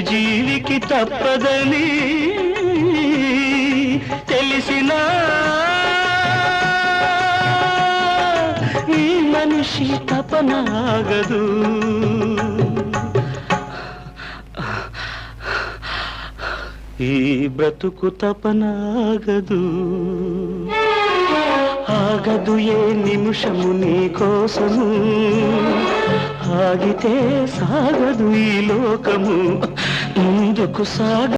జీవికి తప్పదని తెలిసిన ఈ మనిషి తపనాగదు. ఈ బ్రతుకు తపనాగదు. ఆగదు ఏ నిమిషము నీ కోసము. ఆగితే సాగదు ఈ లోకము. ముందుకు సాగ